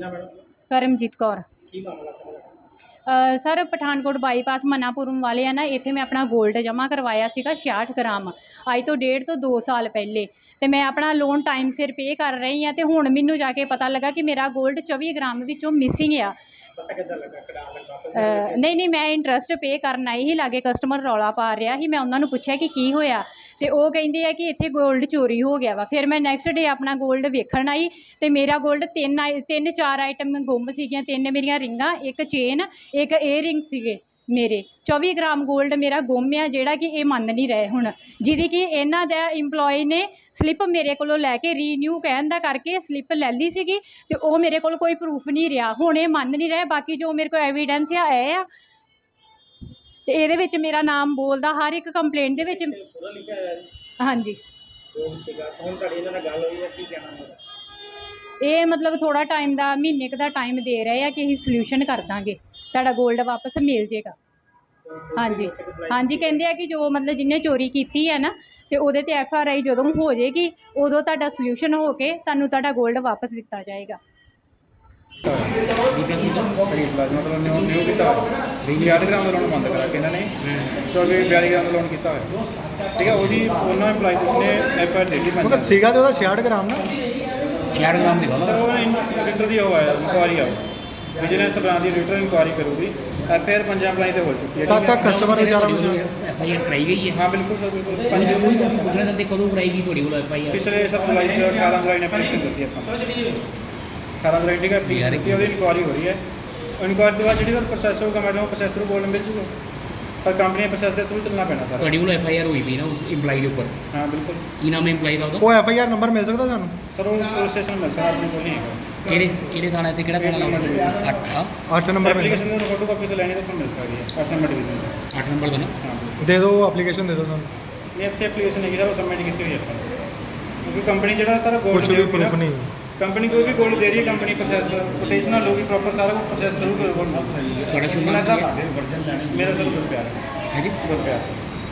ਨਾ ਮੈਡਮ ਕਰਮਜੀਤ ਕੌਰ। ਕੀ ਮਾਮਲਾ ਤੁਹਾਡਾ ਅ, ਸਰ ਪਠਾਨਕੋਟ ਬਾਈਪਾਸ ਮਨਾਪੁਰਮ ਵਾਲੇ ਆ ਨਾ ਇੱਥੇ ਮੈਂ ਆਪਣਾ 골ਡ ਜਮ੍ਹਾਂ ਕਰਵਾਇਆ ਸੀਗਾ 66 ਗ੍ਰਾਮ। ਅੱਜ ਤੋਂ ਡੇਢ ਤੋਂ 2 ਸਾਲ ਪਹਿਲੇ। ਤੇ ਮੈਂ ਆਪਣਾ ਲੋਨ ਟਾਈਮ ਸਿਰ ਪੇ ਕਰ ਰਹੀ ਆ ਤੇ ਹੁਣ ਮੈਨੂੰ ਜਾ ਕੇ ਪਤਾ ਲੱਗਾ ਕਿ ਮੇਰਾ 골ਡ 24 ਗ੍ਰਾਮ ਵਿੱਚੋਂ ਮਿਸਿੰਗ ਆ। ਨਹੀਂ ਨਹੀਂ, ਮੈਂ ਇੰਟਰਸਟ ਪੇ ਕਰਨ ਆਈ ਸੀ, ਲਾਗੇ ਕਸਟਮਰ ਰੌਲਾ ਪਾ ਰਿਹਾ ਸੀ, ਮੈਂ ਉਹਨਾਂ ਨੂੰ ਪੁੱਛਿਆ ਕਿ ਕੀ ਹੋਇਆ? ਤੇ ਉਹ ਕਹਿੰਦੇ ਆ ਕਿ ਇੱਥੇ ਗੋਲਡ ਚੋਰੀ ਹੋ ਗਿਆ ਵਾ। ਫਿਰ ਮੈਂ ਨੈਕਸਟ ਡੇ ਆਪਣਾ ਗੋਲਡ ਵੇਖਣ ਆਈ ਤੇ ਮੇਰਾ ਗੋਲਡ ਤਿੰਨ ਆਈ- ਤਿੰਨ ਚਾਰ ਆਈਟਮ ਗੁੰਮ ਸੀਗੀਆਂ, ਤਿੰਨ ਮੇਰੀਆਂ ਰਿੰਗਾਂ, ਇੱਕ ਚੇਨ ਇੱਕ ਏਅਰਿੰਗ ਸੀਗੇ। ਮੇਰੇ। 24 ਗ੍ਰਾਮ 골ਡ ਮੇਰਾ ਗੁੰਮ ਆ, ਜਿਹੜਾ ਕਿ ਇਹ ਮੰਨ ਨਹੀਂ ਰਹੇ ਹੁਣ। ਜਿਹਦੀ ਕਿ ਇਹਨਾਂ ਦਾ EMPLOYE ਨੇ ਸਲਿੱਪ ਮੇਰੇ ਕੋਲੋਂ ਲੈ ਕੇ ਰੀਨਿਊ ਕਹਿਣ ਦਾ ਕਰਕੇ ਸਲਿੱਪ ਲੈ ਲਈ ਸੀਗੀ ਤੇ ਉਹ ਮੇਰੇ ਕੋਲ ਕੋਈ ਪ੍ਰੂਫ ਨਹੀਂ ਰਿਹਾ। ਹੁਣ ਇਹ ਮੰਨ ਨਹੀਂ ਰਹੇ, ਬਾਕੀ ਜੋ ਮੇਰੇ ਕੋਲ ਐਵੀਡੈਂਸ ਆ, ਇਹ ਆ। ਤੇ ਇਹਦੇ ਵਿੱਚ ਮੇਰਾ ਨਾਮ ਬੋਲਦਾ, ਹਰ ਇੱਕ ਕੰਪਲੇਂਟ ਦੇ ਵਿੱਚ ਹਾਂਜੀ। ਇਹ ਮਤਲਬ ਥੋੜਾ ਟਾਈਮ ਦਾ, ਮਹੀਨੇ ਕੁ ਦਾ ਟਾਈਮ ਦੇ ਰਹੇ ਆ ਕਿ ਅਸੀਂ ਸੋਲੂਸ਼ਨ ਕਰ ਦਾਂਗੇ। ਤੁਹਾਡਾ 골ਡ ਵਾਪਸ ਮਿਲ ਜੇਗਾ। ਹਾਂਜੀ। ਹਾਂਜੀ ਕਹਿੰਦੇ ਆ ਕਿ ਜੋ ਮਤਲਬ ਜਿਹਨੇ ਚੋਰੀ ਕੀਤੀ ਹੈ ਨਾ ਤੇ ਉਹਦੇ ਤੇ ਐਫ ਆਰ ਆਈ ਜਦੋਂ ਹੋ ਜਾਏਗੀ ਉਦੋਂ ਤੁਹਾਡਾ ਸੋਲੂਸ਼ਨ ਹੋ ਕੇ ਤੁਹਾਨੂੰ ਤੁਹਾਡਾ 골ਡ ਵਾਪਸ ਦਿੱਤਾ ਜਾਏਗਾ। ਖਰੀਦ ਪਲਾਜ਼ਮਾ ਤੋਂ ਨਿਊ ਨਿਊ ਕੀਤਾ ਹੋਇਆ 60 ਗ੍ਰਾਮ ਦਾ ਲੋਨ ਬੰਦ ਕਰਾ ਕੇ ਇਹਨਾਂ ਨੇ। 24 42 ਗ੍ਰਾਮ ਦਾ ਲੋਨ ਕੀਤਾ ਹੋਇਆ। ਠੀਕ ਹੈ ਉਹਦੀ ਉਹਨਾਂ EMPLOYEES ਨੇ ਐਫ ਆਰ ਮਗਰ ਪੰਜ ਸੀਗਾ ਤੇ ਉਹਦਾ 66 ਗ੍ਰਾਮ ਨਾ? 66 ਗ੍ਰਾਮ ਸੀਗਾ ਉਹਦਾ। ਉਹ ਰਿਟਰ ਦੀ ਉਹ ਆਇਆ ਇਨਕੁਆਰੀ ਆ। ਵਿਜੀਲੈਂਸ ਬ੍ਰਾਂਚ ਦੀ ਰਿਟਰ ਇਨਕੁਆਰੀ ਕਰੂਗੀ ਐਫ ਆਰ ਪੰਜਾਂ ਅਪਲਾਈ ਤੇ ਹੋ ਚੁੱਕੀ ਹੈ। ਤਦ ਤੱਕ ਕਸਟਮਰ ਵਿਚਾਰਾ ਕੁਛ ਐਫ ਆਈ ਆਰ ਕਰਾਈ ਗਈ ਹੈ? ਹਾਂ ਬਿਲਕੁਲ ਸਰ ਬਿਲਕੁਲ। ਪੰਜ ਪੰਜ ਉਹੀ ਤਾਂ ਅਸੀਂ ਪੁੱਛਣਾ ਚਾਹੁੰਦੇ ਕਦੋਂ ਕਰਾਈ ਗਈ ਤੁਹਾਡੀ ਕੋਲ ਐਫ ਆਈ ਆਰ ਪਿਛਲੇ ਸਭ ਜੁਲਾਈ ਚ 18 ਜੁਲਾਈ ਨੇ ਐਪਲੀਕੇਸ਼ਨ ਦਿੱਤੀ ਆਪਾਂ। 18 ਜੁਲਾਈ ਹੈ application ਦਿੱਤੀ ਉਹਦੀ ਇਨਕੁਆਰੀ ਹੋ ਰਹੀ ਹੈ। ਇਨਕੁਆਰੀ ਤੋਂ ਬਾਅਦ ਜਿਹੜੀ ਉਹ ਪ੍ਰੋਸੈਸ ਹੋਊਗਾ ਮੈਡਮ ਉਹ ਪ੍ਰੋਸੈਸ ਥਰੂ ਬੋਲਣ ਮਿਲ ਜੂਗਾ ਪਰ ਕੰਪਨੀ ਪ੍ਰੋਸੈਸ ਦੇ ਥਰੂ ਚੱਲਣਾ ਪੈਣਾ ਸਰ। ਤੁਹਾਡੀ ਕੋਲ ਐਫ ਆਈ ਆਰ ਹੋਈ ਵੀ ਨਾ ਉਸ ਇੰਪਲਾਈ ਦੇ ਉੱਪਰ? ਹਾਂ ਬਿਲਕੁਲ। ਕੀ ਨਾਮ ਹੈ ਇੰਪਲਾਈ ਦਾ ਉਹਦਾ? ਉਹ ਐਫ ਆਈ ਆਰ ਨੰਬਰ ਮਿਲ ਸਕਦਾ ਸਾਨੂੰ ਸਰ ਉਹ ਸਟੇਸ਼ਨ ਮਿਲ ਸਕਦਾ ਆਪਣੇ ਕੋਲ ਨਹੀਂ ਹੈਗਾ। ਕਿਹੜੇ ਕਿਹੜੇ ਥਾਣੇ ਤੇ ਕਿਹੜਾ ਥਾਣਾ ਲਾਉਣਾ 8 8 ਨੰਬਰ ਮਿਲ ਐਪਲੀਕੇਸ਼ਨ ਦੀ ਫੋਟੋ ਕਾਪੀ ਤੋਂ ਲੈਣੀ ਤਾਂ ਤੁਹਾਨੂੰ ਮਿਲ ਸਕਦੀ ਹੈ। ਅੱਠ ਨੰਬਰ ਡਿਵੀਜ਼ਨ ਤੋਂ। 8 ਨੰਬਰ ਦਾ ਨਾ? ਹਾਂ। ਦੇ ਦਿਓ ਐਪਲੀਕੇਸ਼ਨ ਦੇ ਦਿਓ ਸਾਨੂੰ। ਨਹੀਂ ਇੱਥੇ ਐਪਲੀਕੇਸ਼ਨ ਹੈਗੀ ਸਰ ਉਹ ਸਬਮਿਟ ਕੀਤੀ ਹੋਈ ਹੈ ਆਪਾਂ। ਕਿਉਂਕਿ ਕੰਪਨੀ ਜਿਹੜਾ ਸਰ ਗੋਲਡ ਕੁਝ ਵੀ ਪ੍ਰੂਫ ਨਹੀਂ। ਕੰਪਨੀ ਕੋਈ ਵੀ ਗੋਲਡ ਦੇ ਰਹੀ ਹੈ ਕੰਪਨੀ ਪ੍ਰੋਸੈਸ ਕੋਟੇਸ਼ਨਲ ਹੋਊਗੀ ਪ੍ਰੋਪਰ ਸਾਰਾ ਕੁਝ ਪ੍ਰੋਸੈਸ ਕਰੂਗਾ ਗੋਲਡ ਤੁਹਾਡਾ ਸ਼ੁਭ ਨਾਮ ਕੀ ਹੈ? ਮੇਰਾ ਸਰ ਗੁਰਪਿਆਰ। ਹੈ ਜੀ ਗੁਰਪਿਆਰ।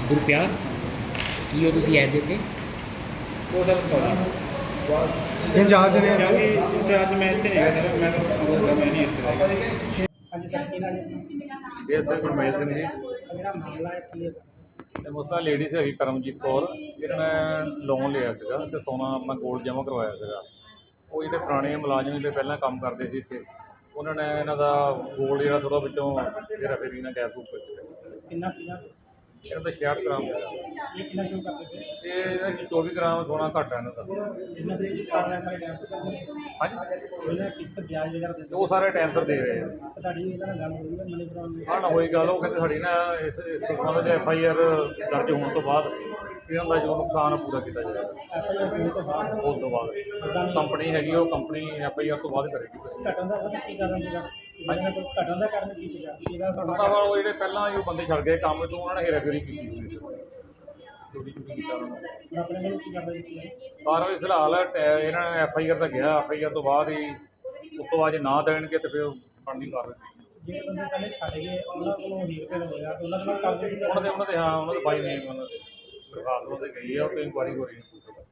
ਗੁਰਪਿਆਰ? ਕੀ ਹੋ ਤੁਸੀਂ ਐਜ਼ ਇੱਥੇ? ਉਹ ਸਰ ਸੌਰੀ ਇੰਚਾਰਜ ਨੇ ਕਿਉਂਕਿ ਇੰਚਾਰਜ ਮੈਂ ਇੱਥੇ ਨਹੀਂ ਹੈਗਾ ਮੈਂ ਤਾਂ ਸੰਗਰੂਰ ਮੈਂ ਨਹੀਂ ਇੱਥੇ ਰਹੇਗਾ ਹਾਂਜੀ ਸਰ ਕੀ ਨਾਲ ਇਹ ਸਰ ਗੁਰਮੇਲ ਸਿੰਘ ਜੀ। ਜਿਹੜਾ ਮਾਮਲਾ ਹੈ ਕੀ ਹੈ? ਤੇ ਮੁਸਤਾ ਲੇਡੀ ਸੀ ਹੈਗੀ ਕਰਮਜੀਤ ਕੌਰ। ਇਹਨਾਂ ਨੇ ਲੋਨ ਲਿਆ ਸੀਗਾ ਤੇ ਸੋਨਾ ਆਪਣਾ 골ਡ ਜਮ੍ਹਾਂ ਕਰਵਾਇਆ ਸੀਗਾ। ਉਹ ਜਿਹੜੇ ਪੁਰਾਣੇ ਮੁਲਾਜ਼ਮ ਜਿਹੜੇ ਪਹਿਲਾਂ ਕੰਮ ਕਰਦੇ ਸੀ ਇੱਥੇ ਉਹਨਾਂ ਨੇ ਇਹਨਾਂ ਦਾ 골ਡ ਜਿਹੜਾ ਥੋੜਾ ਵਿੱਚੋਂ ਜਿਹੜਾ ਫੇਰੀ ਨਾਲ ਗੈਪ ਕਿੰਨਾ ਸੀਗਾ? ਇਹਨਾਂ ਦਾ 66 ਗ੍ਰਾਮ ਸੀਗਾ ਇਹ ਕਿੰਨਾ ਸ਼ੁਰੂ ਕਰਦੇ ਸੀ ਤੇ ਇਹਨਾਂ 24 ਗ੍ਰਾਮ ਸੋਨਾ ਘੱਟ ਹੈ ਇਹਨਾਂ ਦਾ। ਇਹਨਾਂ ਦੇ ਕਰ ਰਿਹਾ ਸਾਰੇ ਟਾਈਮ ਹਾਂਜੀ? ਉਹਨਾਂ ਕਿਸ਼ਤ ਵਿਆਜ ਵਗੈਰਾ ਦਿੰਦੇ ਉਹ ਸਾਰੇ ਟਾਈਮ ਸਿਰ ਦੇ ਰਹੇ ਆ। ਤੁਹਾਡੀ ਇਹਨਾਂ ਨਾਲ ਗੱਲ ਹੋਈ ਹੈ ਮਨੀ ਕਰਾਉਣ ਦੀ ਹਾਂ ਨਾ ਹੋਈ ਗੱਲ, ਉਹ ਕਹਿੰਦੇ ਸਾਡੀ ਨਾ ਇਸ ਇਸ ਸੰਬੰਧ ਵਿੱਚ ਐਫ ਆਈ ਆਰ ਦਰਜ ਹੋਣ ਤੋਂ ਬਾਅਦ ਇਹਨਾਂ ਦਾ ਜੋ ਨੁਕਸਾਨ ਆ, ਪੂਰਾ ਕੀਤਾ ਜਾਏਗਾ। ਹੋਣ ਤੋਂ ਬਾਅਦ। ਉਸ ਤੋਂ ਬਾਅਦ ਕੰਪਨੀ ਹੈਗੀ, ਉਹ ਕੰਪਨੀ ਐਫ ਆਈ ਆਰ ਤੋਂ ਬਾਅਦ ਕਰੇਗੀ। ਘਟਣ ਦਾ ਕੀ ਕਾਰਨ ਸੀਗਾ ਕੋਲ ਘਟਣ ਦਾ ਕਾਰਨ ਕੀ ਸੀਗਾ? ਇਹਦਾ ਸਾਡਾ ਵਾ ਉਹ ਜਿਹੜੇ ਪਹਿਲਾਂ ਜੋ ਬੰਦੇ ਛੱਡ ਗਏ ਕੰਮ ਤੋਂ ਉਹਨਾਂ ਨੇ ਹੇਰਾਫੇਰੀ ਕੀਤੀ ਹੋਈ ਚੋਰੀ ਚੋਰੀ ਕੀਤਾ ਉਹਨਾਂ ਨੇ ਆਪਣੇ ਵੱਲੋਂ ਕੀ ਕਰਦਾ ਜੀ ਪਰ ਵੀ ਫਿਲਹਾਲ ਟੈ- ਇਹਨਾਂ ਨੇ ਐਫ ਆਈ ਆਰ ਤਾਂ ਗਿਆ ਐਫ ਆਈ ਆਰ ਤੋਂ ਬਾਅਦ ਹੀ ਉਸ ਤੋਂ ਬਾਅਦ ਜੇ ਨਾ ਦੇਣਗੇ ਤੇ ਫਿਰ ਬਣਦੀ ਕਾਰਵਾਈ। ਜਿਹੜੇ ਬੰਦੇ ਪਹਿਲੇ ਛੱਡ ਗਏ ਉਹਨਾਂ ਕੋਲੋਂ ਹੀਰ ਫੇਰ ਹੋਇਆ ਤੇ ਉਹਨਾਂ ਨਾਲ ਕਰਦੇ ਉਹਨਾਂ ਦੇ ਉਹਨਾਂ ਦੇ ਹਾਂ ਉਹਨਾਂ ਦੇ ਬਾਈ ਨੇ ਉਹਨਾਂ ਦੇ ਦਰਖਾਸਤ ਉਹਦੇ ਗਈ ਹੈ ਉਹ ਤੇ ਇਨਕੁਆਰੀ ਹੋ ਰਹੀ ਹੈ।